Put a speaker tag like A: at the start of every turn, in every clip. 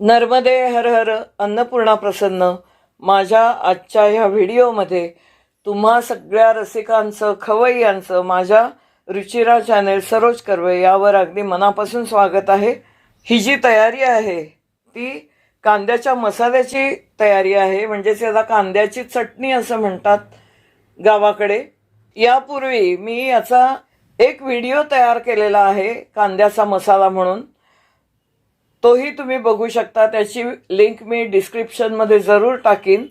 A: नर्मदे हर हर अन्नपूर्णा प्रसन्न. माझ्या आजच्या ह्या व्हिडिओमध्ये तुम्हा सगळ्या रसिकांचं खवय्यांचं माझ्या रुचिरा चॅनेल सरोज कर्वे यावर अगदी मनापासून स्वागत आहे. ही जी तयारी आहे ती कांद्याच्या मसाल्याची तयारी आहे म्हणजेच याला कांद्याची चटणी असं म्हणतात गावाकडे. यापूर्वी मी याचा एक व्हिडिओ तयार केलेला आहे कांद्याचा मसाला म्हणून. तोही तुम्ही बघू शकता. त्याची लिंक मी डिस्क्रिप्शनमध्ये जरूर टाकीन.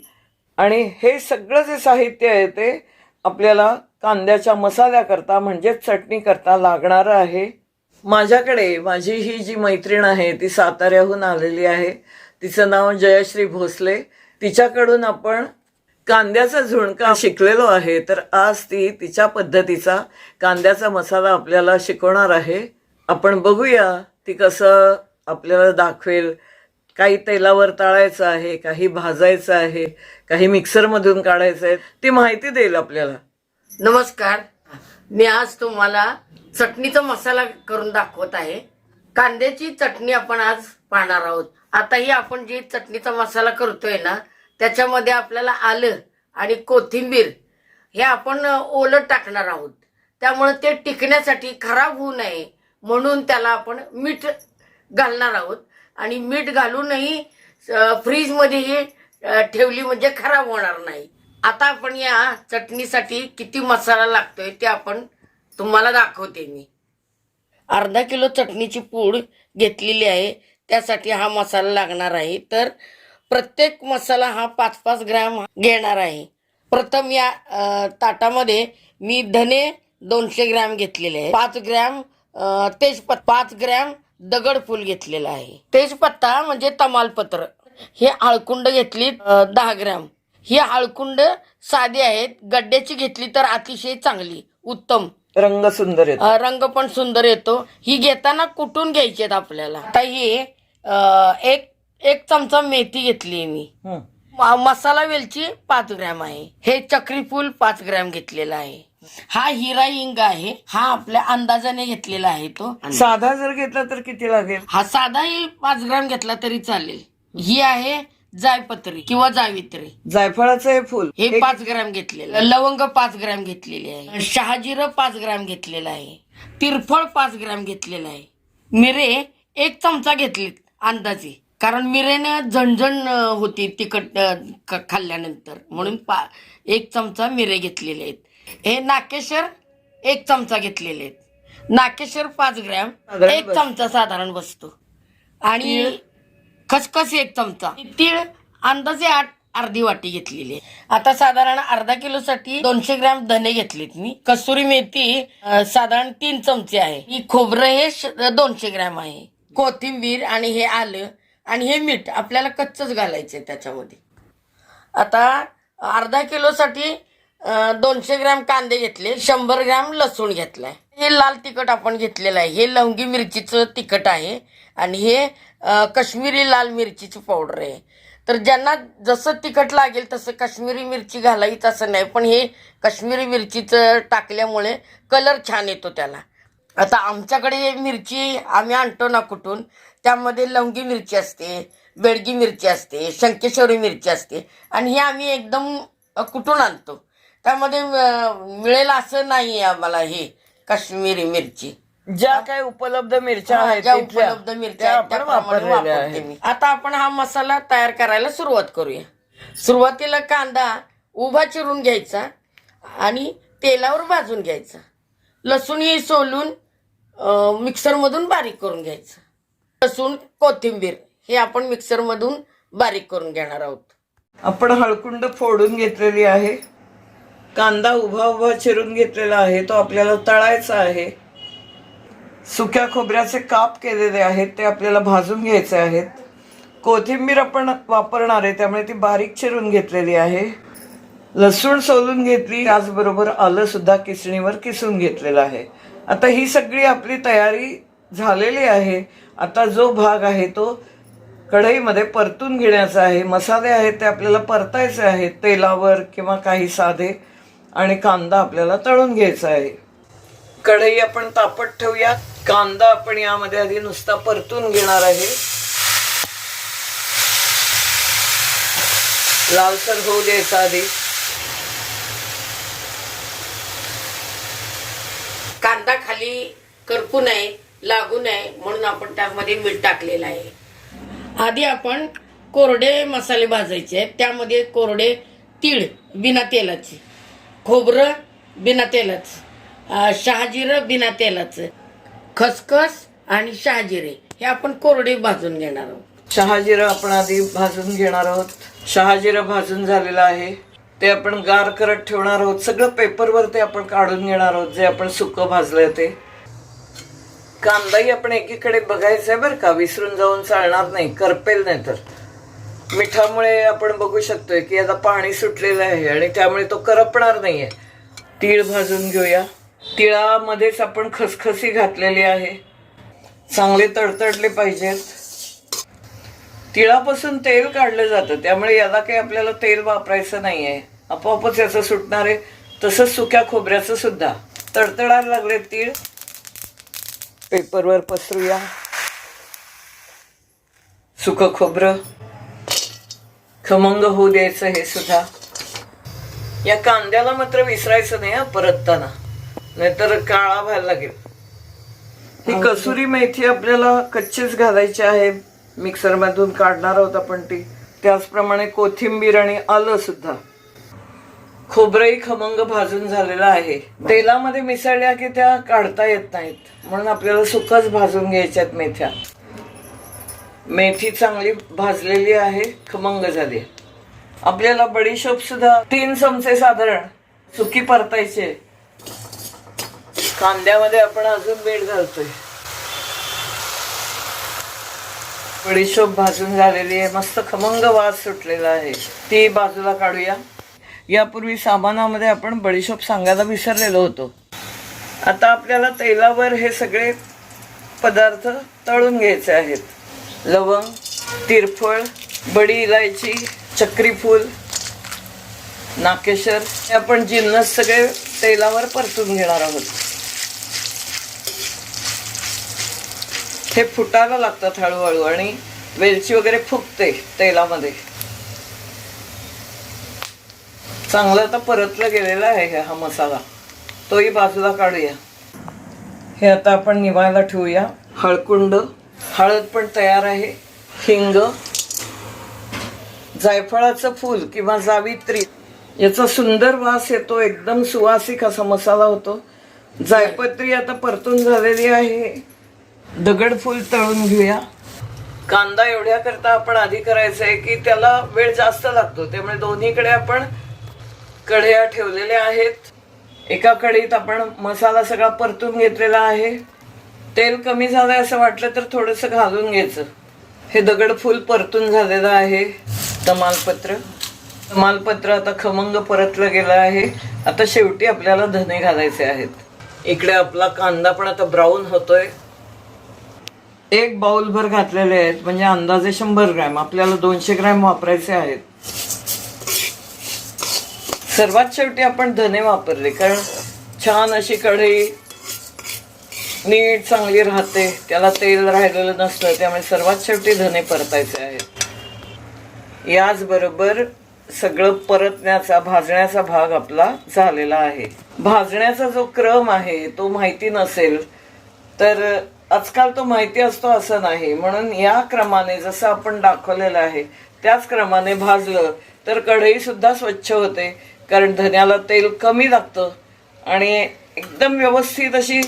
A: आणि हे सगळं जे साहित्य आहे ते आपल्याला कांद्याच्या मसाल्याकरता म्हणजेच चटणी करता लागणारं आहे. माझ्याकडे माझी ही जी मैत्रीण आहे ती साताऱ्याहून आलेली आहे. तिचं नाव जयश्री भोसले. तिच्याकडून आपण कांद्याचा झुणका शिकलेलो आहे. तर आज ती तिच्या पद्धतीचा कांद्याचा मसाला आपल्याला शिकवणार आहे. आपण बघूया ती कसं आपल्याला दाखवेल. काही तेलावर तळायचं आहे काही भाजायचं आहे काही मिक्सरमधून काढायचं आहे. ती माहिती देईल आपल्याला.
B: नमस्कार. मी आज तुम्हाला चटणीचा मसाला करून दाखवत आहे. कांद्याची चटणी आपण आज पाहणार आहोत. आता ही आपण जी चटणीचा मसाला करतोय ना त्याच्यामध्ये आपल्याला आलं आणि कोथिंबीर हे आपण ओलं टाकणार आहोत. त्यामुळे ते टिकण्यासाठी खराब होऊ नये म्हणून त्याला आपण मीठ घालणार आहोत. आणि मीठ घालूनही फ्रीजमध्ये ठेवली म्हणजे खराब होणार नाही. आता आपण या चटणीसाठी किती मसाला लागतोय ते आपण तुम्हाला दाखवते मी. अर्धा किलो चटणीची पूड घेतलेली आहे. त्यासाठी हा मसाला लागणार आहे. तर प्रत्येक मसाला हा पाच पाच ग्रॅम घेणार आहे. प्रथम या ताटामध्ये मी धने दोनशे ग्रॅम घेतलेले आहे. पाच ग्रॅम अ, तेजपत्ता पाच ग्रॅम दगडफूल घेतलेलं आहे. तेजपत्ता म्हणजे तमालपत्र. हे आळकुंड घेतली दहा ग्रॅम. ही आळकुंड साधी आहेत. गड्ड्याची घेतली तर अतिशय चांगली उत्तम.
A: रंग सुंदर येतो.
B: रंग पण सुंदर येतो. ही घेताना कुटून घ्यायची आहेत आपल्याला? आता ही एक एक चमचा मेथी घेतली मी. म- मसाला वेलची पाच ग्रॅम आहे. हे चक्री फूल पाच ग्रॅम घेतलेला आहे. हा हिरा हिंग आहे. हा आपल्या अंदाजाने घेतलेला आहे तो.
A: साधा जर घेतला तर किती लागेल?
B: हा साधाही पाच ग्रॅम घेतला तरी चालेल. ही आहे जायपत्री किंवा जावित्री.
A: जायफळाचं हे फुल.
B: हे पाच ग्रॅम घेतलेलं लवंग पाच ग्रॅम घेतलेले आहे. शहाजिरं पाच ग्रॅम घेतलेलं आहे. तिरफळ पाच ग्रॅम घेतलेलं आहे. मिरे एक चमचा घेतलेत अंदाजे. कारण मिरेनं झणझण अं, होती तिखट अं, ख- खाल्ल्यानंतर. म्हणून पा एक चमचा मिरे घेतलेले आहेत. हे नाकेश्वर एक चमचा घेतलेले आहेत. नाकेश्वर पाच ग्रॅम
A: साधारण
B: एक
A: बस.
B: चमचा साधारण बसतो. आणि खसखस एक चमचा. तीळ अंदाजे आठ अर्धी वाटी घेतलेली आहे. आता साधारण अर्धा किलो साठी दोनशे ग्रॅम धने घेतलेत मी. कसुरी मेथी अं, साधारण तीन चमचे आहे. ही खोबरं हे श- दोनशे ग्रॅम आहे. कोथिंबीर आणि हे आलं आणि हे मीठ आपल्याला कच्चच घालायचंय त्याच्यामध्ये. आता अर्धा किलोसाठी दोनशे ग्रॅम कांदे घेतले शंभर ग्रॅम लसूण घेतलाय. हे लाल तिखट आपण घेतलेलं आहे. हे लवंगी मिरचीचं तिखट आहे आणि हे कश्मीरी लाल मिरचीची पावडर आहे. तर ज्यांना जसं तिखट लागेल तसं काश्मीरी मिरची घालायचं असं नाही पण हे काश्मीरी मिरचीचं टाकल्यामुळे कलर छान येतो त्याला. आता आमच्याकडे मिरची आम्ही आणतो ना कुठून त्यामध्ये लवंगी मिरची असते बेडगी मिरची असते शंकेश्वरी मिरची असते आणि हे आम्ही एकदम कुठून आणतो? त्यामध्ये मिळेल असं नाही आम्हाला हे काश्मीरी मिरची.
A: ज्या काही उपलब्ध मिरच्या आहेत
B: ज्या
A: तिथल्या,
B: उपलब्ध मिरच्या
A: त्या
B: आहेत,
A: आपण
B: त्याप्रमाणे
A: वापरलेल्या
B: वापरते
A: आहेत.
B: मी. आता आपण हा मसाला तयार करायला सुरुवात करूया. सुरुवातीला कांदा उभा चिरून घ्यायचा आणि तेलावर भाजून घ्यायचा. लसूण ही सोलून अं, मिक्सरमधून बारीक करून घ्यायचं. लसूण कोथिंबीर हे आपण मिक्सरमधून बारीक करून घेणार आहोत.
A: आपण हळकुंड फोडून घेतलेली आहे. कांदा उभा उभा चिरून घेतलेला आहे तो आपल्याला तळायचा आहे. सुक्या खोबऱ्याचे काप केलेले आहेत ते आपल्याला भाजून घ्यायचे आहेत. कोथिंबीर आपण वापरणार आहे त्यामुळे ती बारीक चिरून घेतलेली आहे. लसूण सोलून घेतली त्याचबरोबर आलं सुद्धा किसणीवर किसून घेतलेलं आहे. आता ही सगळी आपली तयारी झालेली आहे. आता जो भाग आहे तो कढईमध्ये परतून घेण्याचा आहे. मसाले आहेत ते आपल्याला परतायचे आहेत तेलावर किंवा काही साधे आणि कांदा आपल्याला तळून घ्यायचा आहे. कढई आपण तापत ठेवूया कांदा आपण यामध्ये आधी नुसता परतून घेणार आहे. लालसर होऊ द्यायचा आधी.
B: कांदा खाली करपू नये लागू नये म्हणून आपण त्यामध्ये मीठ टाकलेलं आहे. आधी आपण कोरडे मसाले भाजायचे आहेत. त्यामध्ये कोरडे तीळ बिना तेलाची. खोबरं बिना तेलाचं. अं, शहाजिरं बिना तेलाचं. खसखस आणि शहाजिरे हे आपण कोरडे भाजून घेणार आहोत.
A: शहाजिरं आपण आधी भाजून घेणार आहोत. शहाजिरं भाजून झालेलं आहे. ते आपण गार करत ठेवणार आहोत. सगळं पेपरवर ते आपण काढून घेणार आहोत. जे आपण सुकं भाजलंय ते. कांदाही आपण एकीकडे बघायचंय बरं का. विसरून जाऊन चालणार नाही. करपेल नाही तर. मिठामुळे आपण बघू शकतोय की आता पाणी सुटलेलं आहे आणि त्यामुळे तो करपणार नाहीये. तीळ भाजून घेऊया. तिळामध्येच आपण खसखसी घातलेली आहे. चांगले तडतडले पाहिजेत. तिळापासून तेल काढलं जातं त्यामुळे याला काही आपल्याला तेल वापरायचं नाहीये. आपोआपच याचं सुटणार आहे. तसंच सुक्या खोबऱ्याचं सुद्धा. तडतडायला लागले तीळ. पेपरवर पसरूया. सुकं खोबरं. खमंग होऊ द्यायचं हे सुद्धा. या कांद्याला मात्र विसरायचं नाही हा परतताना. नाहीतर काळा व्हायला लागेल. ही कसुरी मेथी आपल्याला कच्चीच घालायची आहे. मिक्सर मधून काढणार आहोत आपण ती. त्याचप्रमाणे कोथिंबीर आणि आलं सुद्धा. खोबरंही खमंग भाजून झालेलं आहे. तेलामध्ये मिसळल्या की त्या काढता येत नाहीत. म्हणून आपल्याला सुकच भाजून घ्यायच्यात मेथ्या. मेथी चांगली भाजलेली आहे खमंग झाली. आपल्याला बडीशोप सुद्धा तीन चमचे साधारण सुकी परतायचे. कांद्यामध्ये आपण अजून मीठ घालतोय. बडीशोप भाजून झालेली आहे मस्त खमंग वास सुटलेला आहे. ती बाजूला काढूया. यापूर्वी सामानामध्ये आपण बडीशोप सांगायला विसरलेलो होतो. आता आपल्याला तेलावर हे सगळे पदार्थ तळून घ्यायचे आहेत. लवंग तिरफळ बडी इलायची चक्रीफूल नाकेश्वर नाकेशर हे आपण जिन्नस सगळे तेलावर परतून घेणार आहोत. हे फुटायला लागतात हळूहळू आणि वेलची वगैरे फुगते तेलामध्ये. चांगलं आता परतलं गेलेलं आहे हा मसाला. तोही बाजूला काढूया. हे आता आपण निवायला ठेवूया. हळकुंड हळद पण तयार आहे. हिंग जायफळाचं फूल किंवा जावित्री याचा सुंदर वास येतो एकदम सुवासिक असा मसाला होतो. जायपत्री आता परतून झालेली आहे. दगड फूल तळून घेऊया. कांदा एवढ्या करता आपण आधी करायचं आहे की त्याला वेळ जास्त लागतो त्यामुळे दोन्हीकडे आपण कढया ठेवलेल्या आहेत. एका कढीत आपण मसाला सगळा परतून घेतलेला आहे. तेल कमी झालंय असं वाटलं तर थोडंसं घालून घ्यायचं. हे दगड फुल परतून झालेलं आहे. तमालपत्र. तमालपत्र आता खमंग परतलं गेलं आहे. आता शेवटी आपल्याला धने घालायचे आहेत. इकडे आपला कांदा पण आता ब्राऊन होतोय. एक बाउल भर घातलेले आहेत. म्हणजे अंदाजे शंभर ग्रॅम. आपल्याला दोनशे ग्रॅम वापरायचे आहेत. सर्वात शेवटी आपण धने वापरले. कारण छान अशी कढई नीट चांगली राहते त्याला तेल राहिलेलं नसतं त्यामुळे सर्वात शेवटी धने परतायचे आहेत. याचबरोबर सगळं परतण्याचा भाजण्याचा भाग आपला झालेला आहे. भाजण्याचा जो क्रम आहे तो माहिती नसेल तर आजकाल तो माहिती असतो असं नाही. म्हणून या क्रमाने जसं आपण दाखवलेलं आहे त्याच क्रमाने भाजलं तर कढई सुद्धा स्वच्छ होते कारण धन्याला तेल कमी लागतं आणि एकदम व्यवस्थित अशी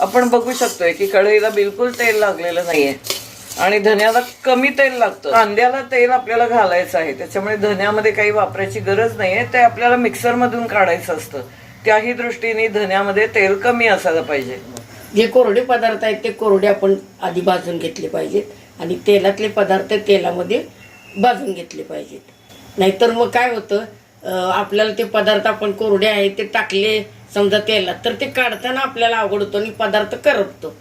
A: आपण बघू शकतोय की कढईला बिलकुल तेल लागलेलं नाहीये. आणि धन्याला कमी तेल लागतं. कांद्याला तेल आपल्याला घालायचं आहे. त्याच्यामुळे धन्यामध्ये काही वापरायची गरज नाहीये. ते आपल्याला मिक्सरमधून काढायचं असतं. त्याही दृष्टीने धन्यामध्ये तेल कमी असायला पाहिजे.
B: जे कोरडे पदार्थ आहेत ते कोरडे आपण आधी भाजून घेतले पाहिजेत. आणि तेलातले पदार्थ तेलामध्ये भाजून घेतले पाहिजेत. नाहीतर मग काय होतं? आपल्याला ते पदार्थ आपण कोरडे आहेत ते टाकले समजा तेलात तर ते काढताना आपल्याला अवघड होतो आणि पदार्थ करपतो.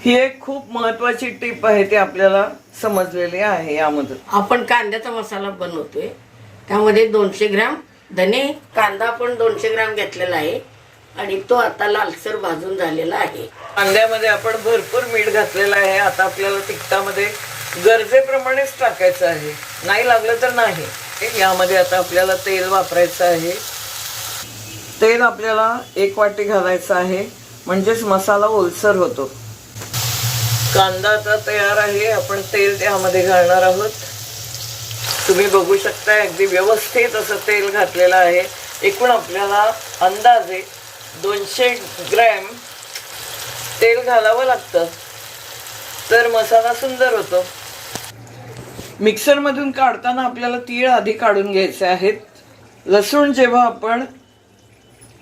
A: ही एक खूप महत्वाची टीप आहे ती आपल्याला समजलेली आहे यामधून.
B: आपण कांद्याचा मसाला बनवतोय त्यामध्ये दोनशे ग्रॅम धने कांदा आपण दोनशे ग्रॅम घेतलेला आहे आणि तो आता लालसर भाजून झालेला आहे.
A: कांद्यामध्ये आपण भरपूर मीठ घातलेलं आहे आता आपल्याला तिखटामध्ये गरजेप्रमाणेच टाकायचं आहे. नाही लागलं तर नाही. यामध्ये आता आपल्याला तेल वापरायचं आहे. तेल आपल्याला एक वाटी घालायचं आहे. म्हणजेच मसाला ओलसर होतो. कांदा आता तयार आहे. आपण तेल त्यामध्ये घालणार आहोत. तुम्ही बघू शकता अगदी व्यवस्थित असं तेल घातलेलं आहे. एकूण आपल्याला अंदाजे दोनशे ग्रॅम तेल घालावं लागतं. तर मसाला सुंदर होतो. मिक्सरमधून काढताना आपल्याला तीळ आधी काढून घ्यायचे आहेत. लसूण जेव्हा आपण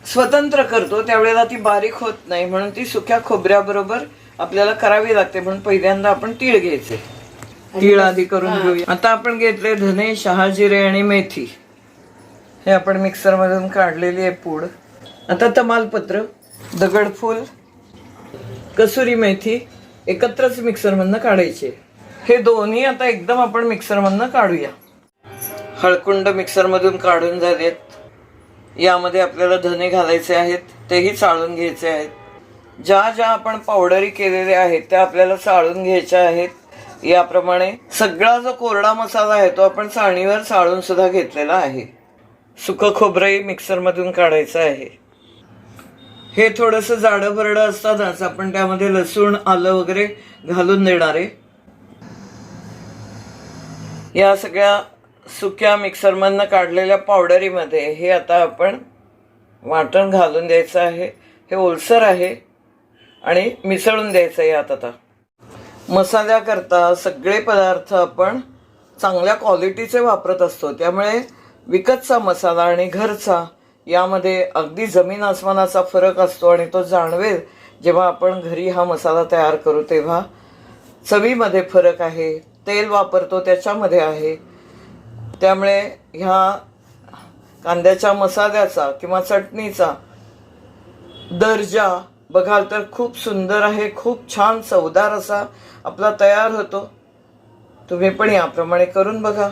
A: स्वतंत्र करतो त्यावेळेला ती बारीक होत नाही म्हणून ती सुक्या खोबऱ्याबरोबर आपल्याला करावी लागते म्हणून पहिल्यांदा आपण तीळ घ्यायचे. तीळ आधी करून घेऊया. आता आपण घेतले धने शहाजिरे आणि मेथी. हे आपण मिक्सरमधून काढलेली आहे पूड. आता तमालपत्र दगडफूल कसुरी मेथी एकत्रच मिक्सरमधनं काढायचे. हे दोन्ही आता एकदम आपण मिक्सरमधनं काढूया. हळकुंड मिक्सरमधून काढून झालेत. यामध्ये आपल्याला धने घालायचे आहेत तेही चाळून घ्यायचे आहेत. ज्या ज्या आपण पावडरी केलेल्या आहेत त्या आपल्याला चाळून घ्यायच्या आहेत. याप्रमाणे सगळा जो कोरडा मसाला आहे तो आपण चाळणीवर चाळून सुद्धा घेतलेला आहे. सुकं खोबरंही मिक्सरमधून काढायचं आहे. हे थोडंसं जाडं भरडं असतानाच आपण त्यामध्ये लसूण आलं वगैरे घालून देणार आहे. या सगळ्या सुक्या मिक्सरमधनं काढलेल्या पावडरीमध्ये हे आता आपण वाटण घालून द्यायचं आहे. हे ओलसर आहे आणि मिसळून द्यायचं आहे यात आता. मसाल्याकरता सगळे पदार्थ आपण चांगल्या क्वालिटीचे वापरत असतो. त्यामुळे विकतचा मसाला आणि घरचा यामध्ये अगदी जमीन आसमानाचा फरक असतो आणि तो जाणवेल जेव्हा आपण घरी हा मसाला तयार करू तेव्हा चवीमध्ये फरक आहे. तेल वापरतो त्याच्यामध्ये आहे. त्यामुळे ह्या कांद्याच्या मसाल्याचा किंवा चटणीचा दर्जा बघाल तर खूप सुंदर आहे खूप छान चवदार असा आपला तयार होतो. तुम्ही पण याप्रमाणे करून बघा.